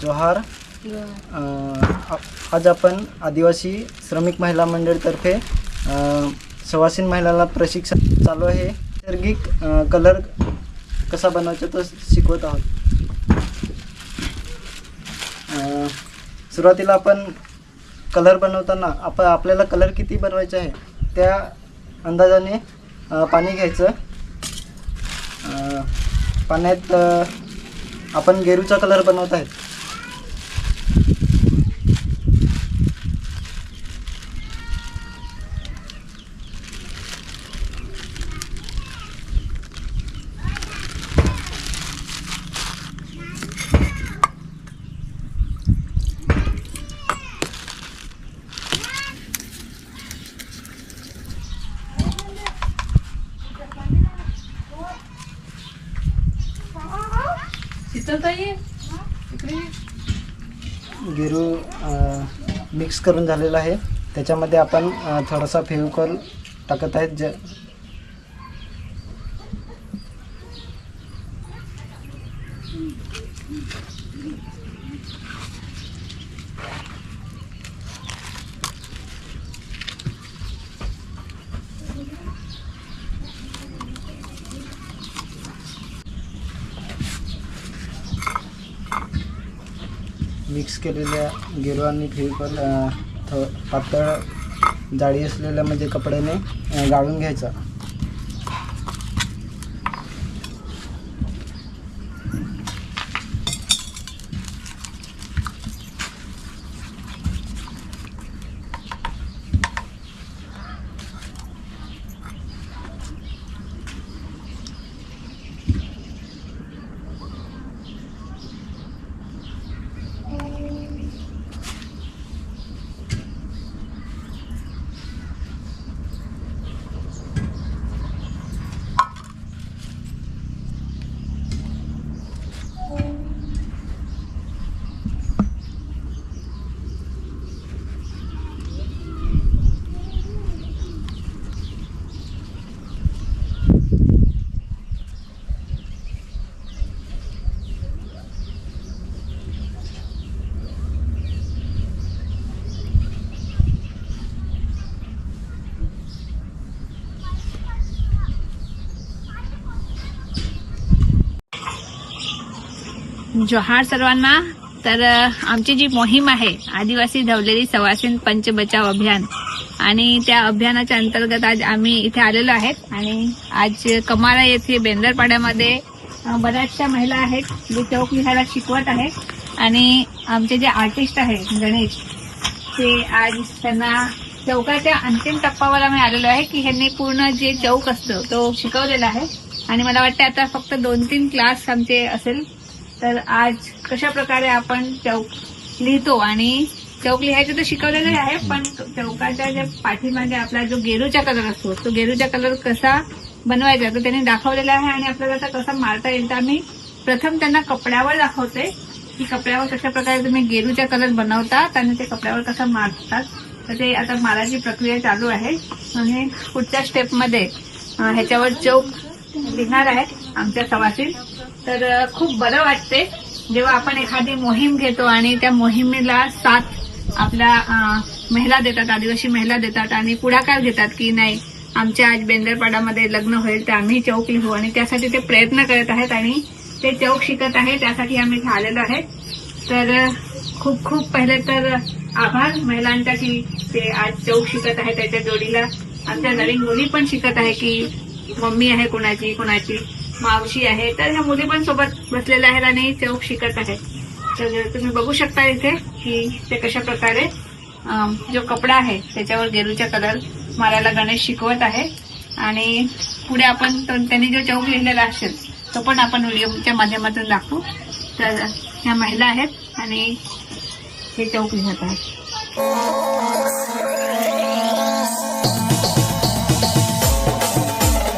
जोहार आज आपण आदिवासी श्रमिक महिला मंडळतर्फे सवासीन महिलाला प्रशिक्षण चालू आहे. नैसर्गिक कलर कसा बनवायचा तो शिकवत आहोत. सुरुवातीला आपण कलर बनवताना आप आपल्याला कलर किती बनवायचे आहे त्या अंदाजाने पाणी घ्यायचं. पाण्यात आपण गेरूचा कलर बनवत आहेत शीतलताई मिक्स करून झालेला आहे. त्याच्यामध्ये आपण थोडासा फेविकॉल टाकत आहेत. ज मिक्स केलेल्या गेरू आणि फेविकॉल थ पातळ जाळी असलेल्या म्हणजे कपड्याने गाळून घ्यायचा. जोहार सर्वांना. तर आमची जी मोहीम आहे आदिवासी धवलेली सवासीन पंच बचाव अभियान. आणि त्या अभियानाच्या अंतर्गत आज आम्ही इथे आलेलो आहेत. आणि आज कमारा येथे बेंदरपाड्यामध्ये बऱ्याचशा महिला आहेत जे चौक लिहायला शिकवत आहेत. आणि आमचे जे आर्टिस्ट आहेत गणेश ते आज त्यांना चौकाच्या अंतिम टप्पावर आम्ही आलेलो आहे की ह्यांनी पूर्ण जे चौक असतो तो शिकवलेला आहे. आणि मला वाटतं आता फक्त दोन तीन क्लास आमचे असेल. तर आज कशा प्रकारे आपण चौक लिहितो आणि चौक लिहायचं तर शिकवलेलं आहे पण चौकाच्या ज्या पाठीमागे आपला जो गेरूचा कलर असतो तो गेरूचा कलर कसा बनवायचा तो त्यांनी दाखवलेला आहे आणि आपल्याला आता कसा मारता येईल तर आम्ही प्रथम त्यांना कपड्यावर दाखवते की कपड्यावर कशा प्रकारे तुम्ही गेरूचा कलर बनवतात आणि ते कपड्यावर कसं मारतात. तर ते आता मारायची प्रक्रिया चालू आहे. आणि पुढच्या स्टेपमध्ये ह्याच्यावर चौक लिहिणार आहेत आमच्या सवासील तर खूप बरं वाटते. जेव्हा आपण एखादी मोहीम घेतो आणि त्या मोहिमेला साथ आपल्या महिला देतात आदिवासी महिला देतात आणि पुढाकार घेतात की नाही आमच्या आज बेंदरपाडामध्ये लग्न होईल तर आम्ही चौक लिहू आणि त्यासाठी ते प्रयत्न करत आहेत आणि ते चौक शिकत आहे त्यासाठी आम्ही इथे आलेलो आहे. तर खूप खूप पहिले तर आभार महिलांचा की ते आज चौक शिकत आहे त्याच्या जोडीला. आमच्या नवीन मुली पण शिकत आहे की मम्मी आहे कुणाची कुणाची. मावशी आहे तर ह्या मुली पण सोबत बसलेल्या आहेत आणि चौक शिकत आहेत. तर तुम्ही बघू शकता इथे की ते कशा प्रकारे जो कपडा आहे त्याच्यावर गेरूचा कलर मारायला गणेश शिकवत आहे. आणि पुढे आपण त्यांनी जो चौक लिहिलेला असेल तो पण आपण व्हिडिओच्या माध्यमातून दाखवू. तर ह्या महिला आहेत आणि हे चौक लिहत आहेत.